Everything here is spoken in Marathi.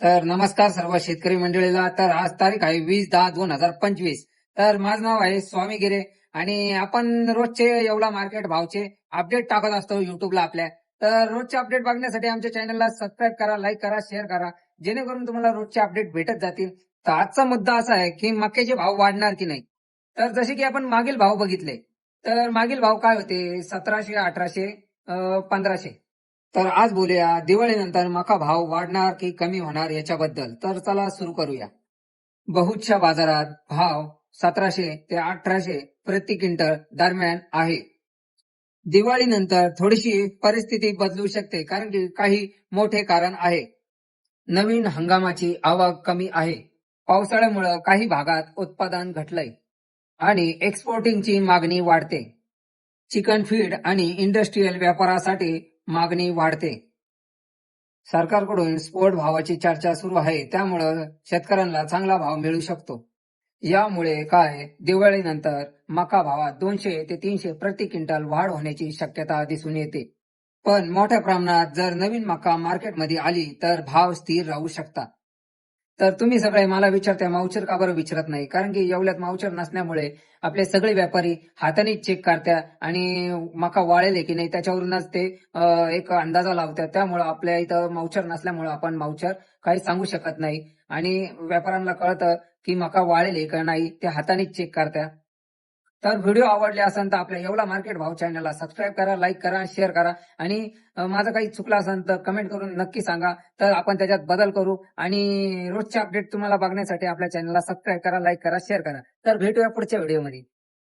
तर नमस्कार सर्व शेतकरी मंडळीला. तर आज तारीख आहे वीस दहा दोन हजार पंचवीस. तर माझं नाव आहे स्वामी गिरे आणि आपण रोजचे एवढा मार्केट भावचे अपडेट टाकत असतो युट्यूबला आपल्या. तर रोजचे अपडेट बघण्यासाठी आमच्या चॅनलला सबस्क्राईब करा लाईक करा शेअर करा. जेणेकरून तुम्हाला रोजचे अपडेट भेटत जातील. तर आजचा मुद्दा असा आहे की मक्याचे भाव वाढणार की नाही? तर जसे की आपण मागील भाव बघितले. तर मागील भाव काय होते? सतराशे अठराशे पंधराशे. तर आज बोलूया दिवाळीनंतर मका भाव वाढणार की कमी होणार याच्याबद्दल. तर चला सुरू करूया. बहुतशा बाजारात भाव सतराशे ते अठराशे प्रति क्विंटल दरम्यान आहे. दिवाळीनंतर थोडीशी परिस्थिती बदलू शकते कारण की काही मोठे कारण आहे. नवीन हंगामाची आवक कमी आहे. पावसाळ्यामुळे काही भागात उत्पादन घटलंय आणि एक्सपोर्टिंगची मागणी वाढते. चिकन फीड आणि इंडस्ट्रीयल व्यापारासाठी मागणी वाढते. सरकारकडून स्फोट भावाची चर्चा सुरू आहे त्यामुळं शेतकऱ्यांना चांगला भाव मिळू शकतो. यामुळे काय? दिवाळीनंतर मका भावात दोनशे ते तीनशे प्रति क्विंटल वाढ होण्याची शक्यता दिसून येते. पण मोठ्या प्रमाणात जर नवीन मका मार्केटमध्ये आली तर भाव स्थिर राहू शकतात तर तुम्ही सगळे मला विचारताय मावचर का बरं विचारत नाही? कारण की एवढ्यात मावचर नसल्यामुळे आपले सगळे व्यापारी हाताने चेक करतात आणि मका वाळेल की नाही त्याच्यावरूनच ते एक अंदाजा लावतात त्यामुळे आपल्या इथं मावचर नसल्यामुळं आपण मावचर काही सांगू शकत नाही. आणि व्यापाऱ्यांना कळतं की मका वाळेल का नाही ते हातानेच चेक करतात तर व्हिडिओ आवडले असेल तर आपल्या एवढा मार्केट भाव चॅनलला सबस्क्राईब करा लाईक करा शेअर करा. आणि माझं काही चुकलं असेल तर कमेंट करून नक्की सांगा. तर आपण त्याच्यात बदल करू. आणि रोजचे अपडेट तुम्हाला बघण्यासाठी आपल्या चॅनलला सबस्क्राईब करा लाईक करा शेअर करा. तर भेटूया पुढच्या व्हिडिओमध्ये